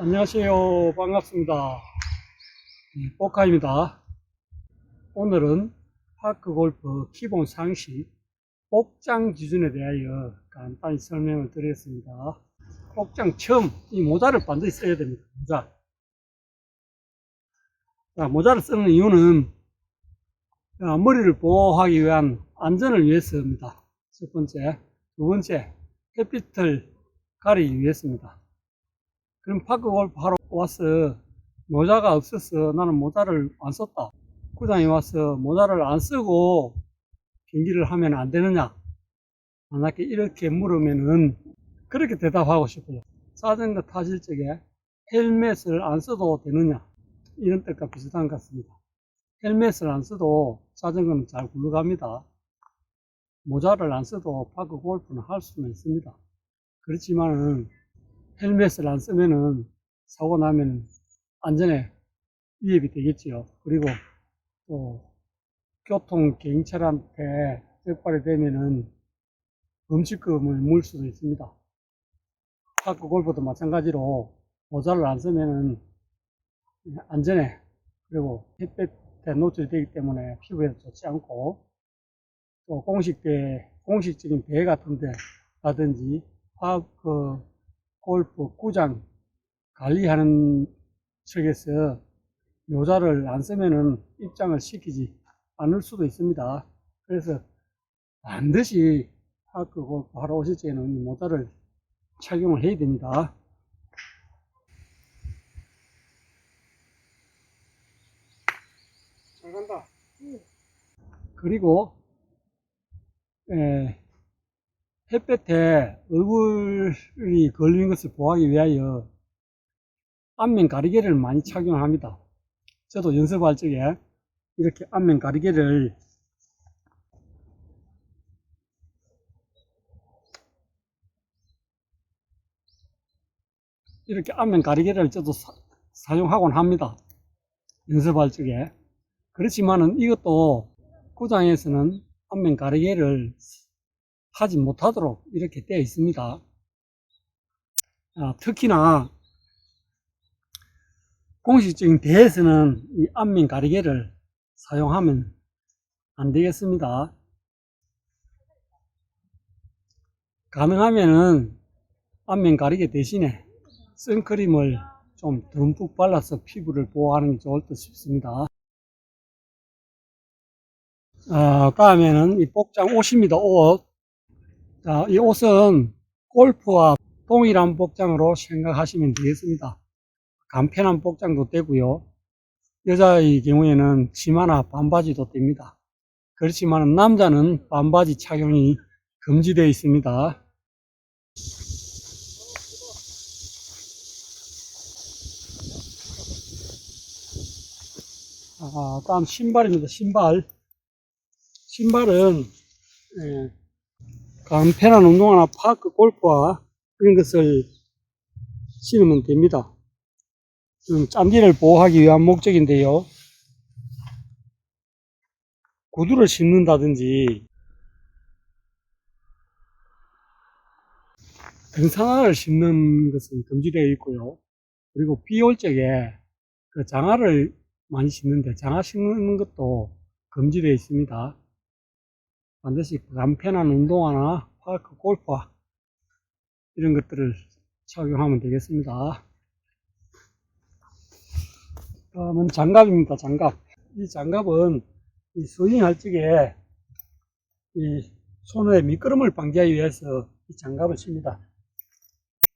안녕하세요. 반갑습니다. 네, 뽀카입니다. 오늘은 파크 골프 기본 상식 복장 기준에 대하여 간단히 설명을 드리겠습니다. 복장 처음 이 모자를 반드시 써야 됩니다. 모자. 자, 모자를 쓰는 이유는 자, 머리를 보호하기 위한 안전을 위해서입니다. 첫 번째. 두 번째, 햇빛을 가리기 위해서입니다. 그럼 파크 골프 하러 와서 모자가 없어서 나는 모자를 안 썼다. 구장에 와서 모자를 안 쓰고 경기를 하면 안 되느냐? 만약에 이렇게 물으면은 그렇게 대답하고 싶어요. 자전거 타실 적에 헬멧을 안 써도 되느냐? 이런 뜻과 비슷한 것 같습니다. 헬멧을 안 써도 자전거는 잘 굴러갑니다. 모자를 안 써도 파크 골프는 할 수는 있습니다. 그렇지만은 헬멧을 안 쓰면은 사고 나면 안전에 위협이 되겠지요. 그리고 또 교통 경찰한테 적발이 되면은 범칙금을 물 수도 있습니다. 파크 골프도 마찬가지로 모자를 안 쓰면은 안전에 그리고 햇볕에 노출되기 때문에 피부에 좋지 않고 또 공식대 공식적인 대회 같은데 라든지 파크 골프 구장 관리하는 측에서 모자를 안 쓰면은 입장을 시키지 않을 수도 있습니다. 그래서 반드시 파크 골프 하러 오실 때는 이 모자를 착용을 해야 됩니다. 잘 간다. 그리고 에, 햇볕에 얼굴이 걸리는 것을 보호하기 위하여 안면 가리개를 많이 착용합니다. 저도 연습할 적에 이렇게 안면 가리개를 이렇게 안면 가리개를 저도 사, 용하곤 합니다. 연습할 적에. 그렇지만은 이것도 구장에서는 안면 가리개를 하지 못하도록 이렇게 되어 있습니다. 아, 특히나 공식적인 대회에서는 이 안면 가리개를 사용하면 안 되겠습니다. 가능하면은 안면 가리개 대신에 선크림을 좀 듬뿍 발라서 피부를 보호하는 게 좋을 듯 싶습니다. 아, 다음에는 이 복장 옷입니다. 옷. 자, 이 옷은 골프와 동일한 복장으로 생각하시면 되겠습니다. 간편한 복장도 되고요. 여자의 경우에는 치마나 반바지도 됩니다. 그렇지만 남자는 반바지 착용이 금지되어 있습니다. 아, 다음 신발입니다. 신발. 신발은 예, 간편한 운동화나 파크 골프와 이런 것을 신으면 됩니다. 음, 짠디를 보호하기 위한 목적인데요. 구두를 신는다든지 등산화를 신는 것은 금지되어 있고요. 그리고 비 올 적에 그 장화를 많이 신는데 장화 신는 것도 금지되어 있습니다. 반드시 간편한 운동화나 파크 골프화 이런 것들을 착용하면 되겠습니다. 다음은 장갑입니다. 장갑. 이 장갑은 이 스윙할 적에 이 손에 미끄럼을 방지하기 위해서 이 장갑을 씁니다.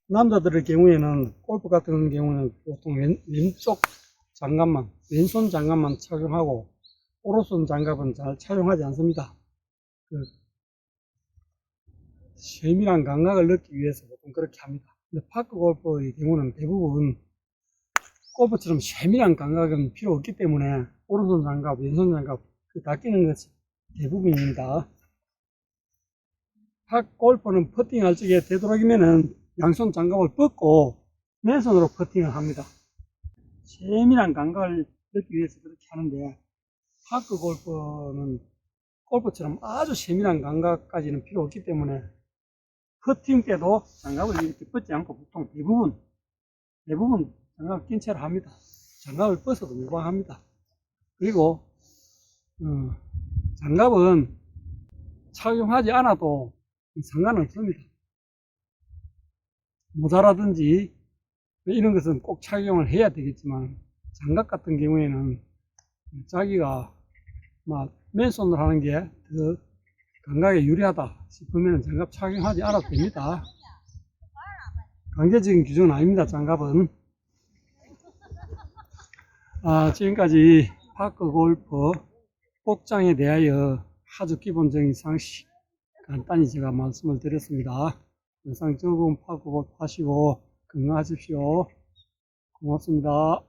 남자들의 경우에는 골프 같은 경우는 보통 왼, 왼쪽 장갑만 왼손 장갑만 착용하고 오른손 장갑은 잘 착용하지 않습니다. 그 세밀한 감각을 넣기 위해서 보통 그렇게 합니다. 근데 파크 골프의 경우는 대부분 골프처럼 세밀한 감각은 필요 없기 때문에 오른손 장갑, 왼손 장갑 다 끼는 것이 대부분입니다. 파 골프는 퍼팅할 적에 되도록이면은 양손 장갑을 벗고 맨손으로 퍼팅을 합니다. 세밀한 감각을 넣기 위해서 그렇게 하는데 파크 골프는 골프처럼 아주 세밀한 감각까지는 필요 없기 때문에 퍼팅 때도 장갑을 이렇게 벗지 않고 보통 대부분 대부분 장갑 낀 채로 합니다. 장갑을 벗어도 무방합니다. 그리고 어, 장갑은 착용하지 않아도 상관없습니다. 모자라든지 이런 것은 꼭 착용을 해야 되겠지만 장갑 같은 경우에는 자기가 막 맨손으로 하는 게더 감각에 유리하다 싶으면 장갑 착용하지 않아도 됩니다. 강제적인 규정은 아닙니다. 장갑은. 아, 지금까지 파크 골프 복장에 대하여 아주 기본적인 상식 간단히 제가 말씀을 드렸습니다. 영상 파크 골프 하시고 건강하십시오. 고맙습니다.